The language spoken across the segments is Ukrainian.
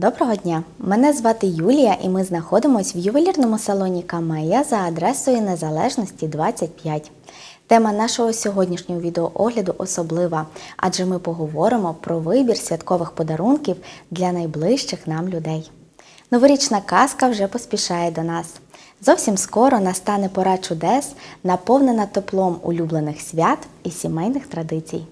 Доброго дня! Мене звати Юлія і ми знаходимося в ювелірному салоні Камея за адресою Незалежності 25. Тема нашого сьогоднішнього відеоогляду особлива, адже ми поговоримо про вибір святкових подарунків для найближчих нам людей. Новорічна казка вже поспішає до нас. Зовсім скоро настане пора чудес, наповнена теплом улюблених свят і сімейних традицій.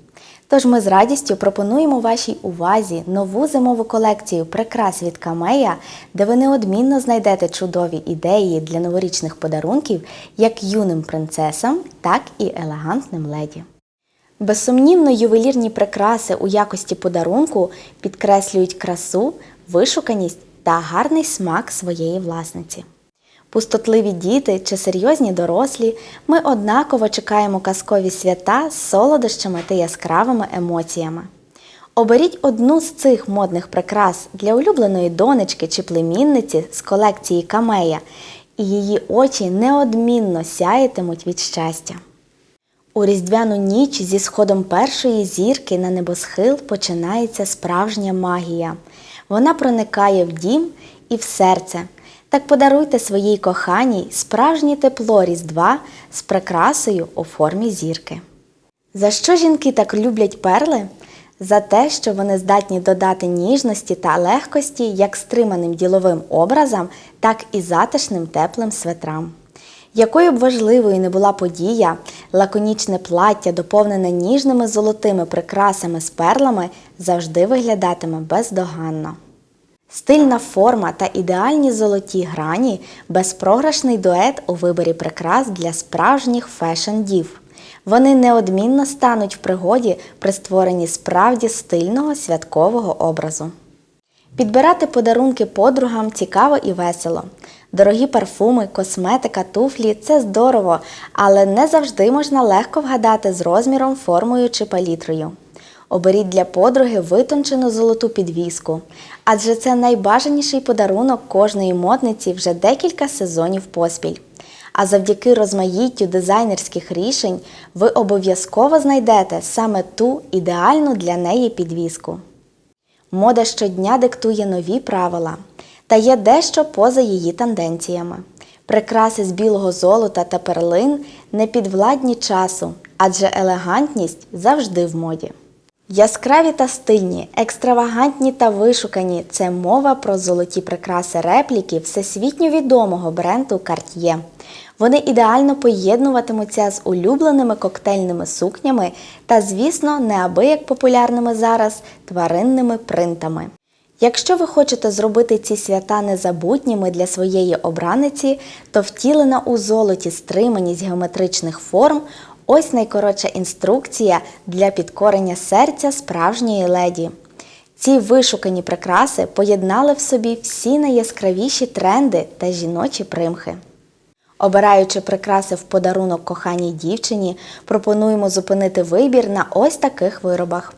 Тож ми з радістю пропонуємо вашій увазі нову зимову колекцію прикрас від Камея, де ви неодмінно знайдете чудові ідеї для новорічних подарунків як юним принцесам, так і елегантним леді. Безсумнівно, ювелірні прикраси у якості подарунку підкреслюють красу, вишуканість та гарний смак своєї власниці. Пустотливі діти чи серйозні дорослі, ми однаково чекаємо казкові свята з солодощами та яскравими емоціями. Оберіть одну з цих модних прикрас для улюбленої донечки чи племінниці з колекції Камея, і її очі неодмінно сяятимуть від щастя. У різдвяну ніч зі сходом першої зірки на небосхил починається справжня магія. Вона проникає в дім і в серце. Так подаруйте своїй коханій справжнє тепло Різдва з прикрасою у формі зірки. За що жінки так люблять перли? За те, що вони здатні додати ніжності та легкості як стриманим діловим образам, так і затишним теплим светрам. Якою б важливою не була подія, лаконічне плаття, доповнене ніжними золотими прикрасами з перлами, завжди виглядатиме бездоганно. Стильна форма та ідеальні золоті грані безпрограшний дует у виборі прикрас для справжніх фешн-дів. Вони неодмінно стануть в пригоді при створенні справді стильного святкового образу. Підбирати подарунки подругам цікаво і весело. Дорогі парфуми, косметика, туфлі це здорово, але не завжди можна легко вгадати з розміром, формою чи палітрою. Оберіть для подруги витончену золоту підвіску, адже це найбажаніший подарунок кожної модниці вже декілька сезонів поспіль. А завдяки розмаїттю дизайнерських рішень ви обов'язково знайдете саме ту ідеальну для неї підвіску. Мода щодня диктує нові правила, та є дещо поза її тенденціями. Прикраси з білого золота та перлин не підвладні часу, адже елегантність завжди в моді. Яскраві та стильні, екстравагантні та вишукані це мова про золоті прикраси репліки всесвітньо відомого бренду Cartier. Вони ідеально поєднуватимуться з улюбленими коктейльними сукнями та, звісно, неабияк популярними зараз тваринними принтами. Якщо ви хочете зробити ці свята незабутніми для своєї обраниці, то втілена у золоті стриманість геометричних форм ось найкоротша інструкція для підкорення серця справжньої леді. Ці вишукані прикраси поєднали в собі всі найяскравіші тренди та жіночі примхи. Обираючи прикраси в подарунок коханій дівчині, пропонуємо зупинити вибір на ось таких виробах.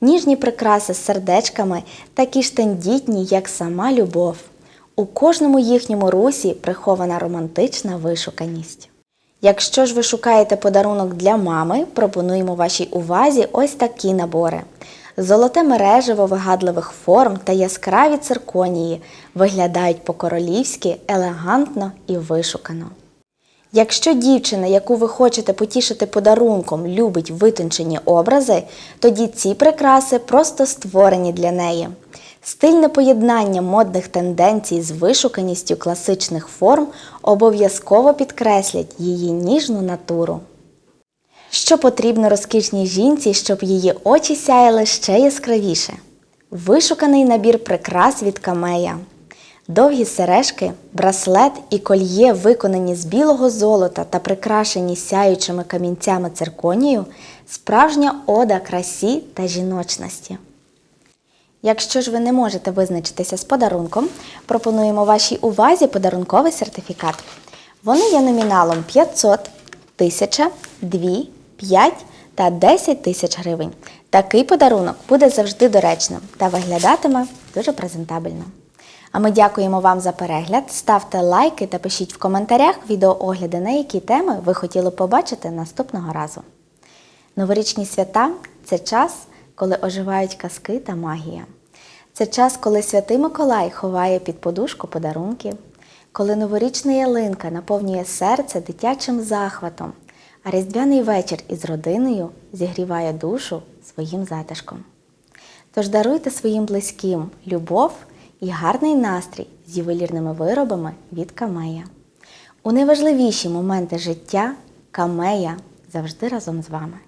Ніжні прикраси з сердечками такі ж тендітні, як сама любов. У кожному їхньому русі прихована романтична вишуканість. Якщо ж ви шукаєте подарунок для мами, пропонуємо вашій увазі ось такі набори. Золоте мережево вигадливих форм та яскраві цирконії виглядають по-королівськи елегантно і вишукано. Якщо дівчина, яку ви хочете потішити подарунком, любить витончені образи, тоді ці прикраси просто створені для неї. Стильне поєднання модних тенденцій з вишуканістю класичних форм обов'язково підкреслять її ніжну натуру. Що потрібно розкішній жінці, щоб її очі сяяли ще яскравіше? Вишуканий набір прикрас від камея. Довгі сережки, браслет і кольє, виконані з білого золота та прикрашені сяючими камінцями цирконію, справжня ода красі та жіночності. Якщо ж ви не можете визначитися з подарунком, пропонуємо вашій увазі подарунковий сертифікат. Вони є номіналом 500, 1000, 2, 5 та 10 тисяч гривень. Такий подарунок буде завжди доречним та виглядатиме дуже презентабельно. А ми дякуємо вам за перегляд. Ставте лайки та пишіть в коментарях відеоогляди, на які теми ви хотіли побачити наступного разу. Новорічні свята це час, коли оживають казки та магія. Це час, коли святий Миколай ховає під подушку подарунки, коли новорічна ялинка наповнює серце дитячим захватом, а різдвяний вечір із родиною зігріває душу своїм затишком. Тож даруйте своїм близьким любов і гарний настрій з ювелірними виробами від Камея. У найважливіші моменти життя Камея завжди разом з вами.